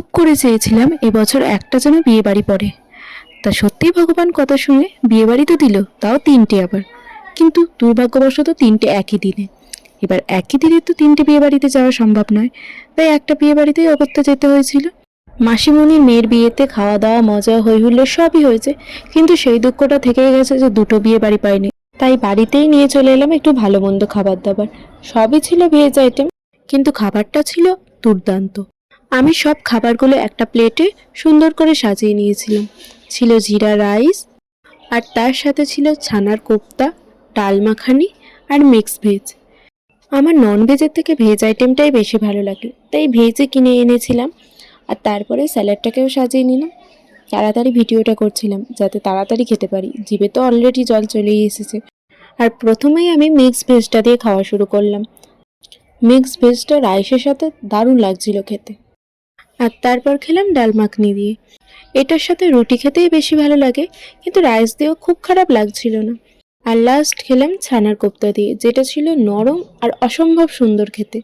খুব করে চেয়েছিলাম এবছর একটা যেন বিয়ে বাড়ি পড়ে। তা সত্যিই ভগবান কথা শুনে বিয়ে বাড়ি তো দিল, তাও তিনটে আবার। কিন্তু দুর্ভাগ্যবশত তিনটে একই দিনে। এবার একই দিনে তো তিনটে বিয়ে বাড়িতে যাওয়া সম্ভব নয়, তাই একটা বিয়ে বাড়িতেই অগত্যা যেতে হয়েছিল। মাসিমণির মেয়ের বিয়েতে খাওয়া দাওয়া মজা হই হুল্লোড় সবই হয়েছে, কিন্তু সেই দুঃখটা থেকেই গেছে যে দুটো বিয়ে বাড়ি পাইনি। তাই বাড়িতেই নিয়ে চলে এলাম একটু ভালো মন্দ খাবার দাবার সবই ছিল ভেজ আইটেম, কিন্তু খাবারটা ছিল দুর্দান্ত। আমি সব খাবারগুলো একটা প্লেটে সুন্দর করে সাজিয়ে নিয়েছিলাম। ছিল জিরা রাইস, আর তার সাথে ছিল ছানার কোপ্তা, ডাল মাখানি, আর মিক্স ভেজ। আমার নন ভেজের থেকে ভেজ আইটেমটাই বেশি ভালো লাগে। তাই ভেজে কিনে এনেছিলাম, আর তারপরে স্যালাডটাকেও সাজিয়ে নিলাম। তাড়াতাড়ি ভিডিওটা করছিলাম, যাতে তাড়াতাড়ি খেতে পারি। জিভে তো অলরেডি জল চলেই এসেছে। আর প্রথমেই আমি মিক্স ভেজটা দিয়ে খাওয়া শুরু করলাম। মিক্স ভেজটা রাইসের সাথে দারুণ লাগছিল খেতে। আর তারপর খেলাম ডাল মাখনি দিয়ে। এটার সাথে রুটি খেতেই বেশি ভালো লাগে, কিন্তু রাইস দিয়েও খুব খারাপ লাগছিল না। আর লাস্ট খেলাম ছানার কোপ্তা দিয়ে, যেটা ছিল নরম আর অসম্ভব সুন্দর খেতে।